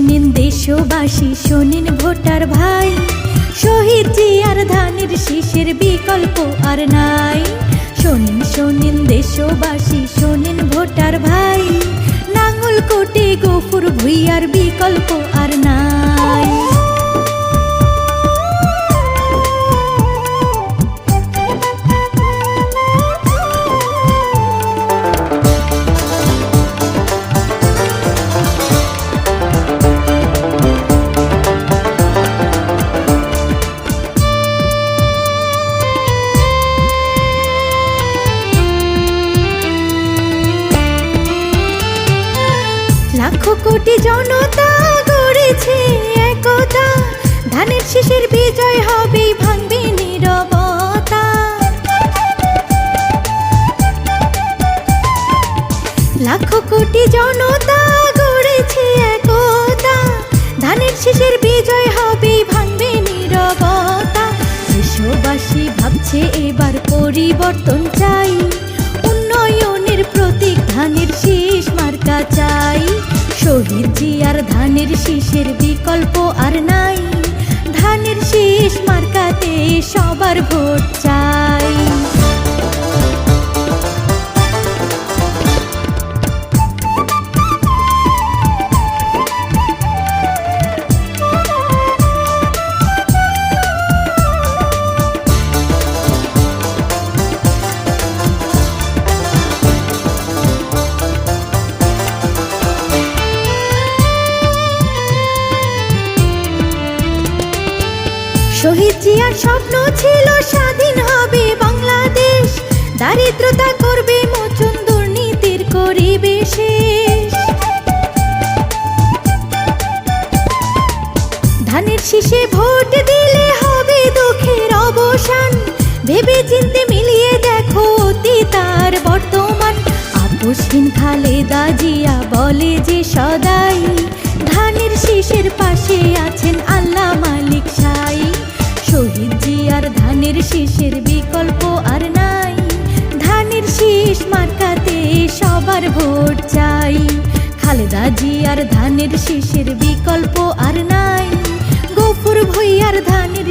দেশবাসী, শোনেন ভোটার ভাই। শহীদ জিয়ার ধানের শীষের বিকল্প আর নাই। শোনেন শোনেন দেশবাসী, শোনেন ভোটার ভাই। নাঙ্গল কোটে গফুর ভুইয়ার বিকল্প আর নাই। লাখো কোটি জনতা গড়েছে একতা। ধানের শীষের বিজয় হবে ভাঙবে নীরবতা। লাখো কোটি জনতা গড়েছে একতা। ধানের শীষের বিজয় হবে ভাঙবে নীরবতা। দেশবাসী ভাবছে এবার পরিবর্তন চাই। উন্নয়নের প্রতীক ধানের শীষের বিকল্প আর নাই শহীদ জিয়ার স্বপ্ন ছিল স্বাধীন হবে বাংলাদেশ। দারিদ্রতা করবে মোচন দুর্নীতির করিবে ধানের শীষে ভোট দিলে হবে দুঃখের অবসান। ভেবে চিনতে মিলিয়ে দেখো অতীত আর বর্তমান। আপোষহীন খালেদা জিয়া বলে যে সদাই ধানের শীষের পাশে আছেন ধানের শীষের বিকল্প আর নাই। গফুর ভুইয়ার ধানের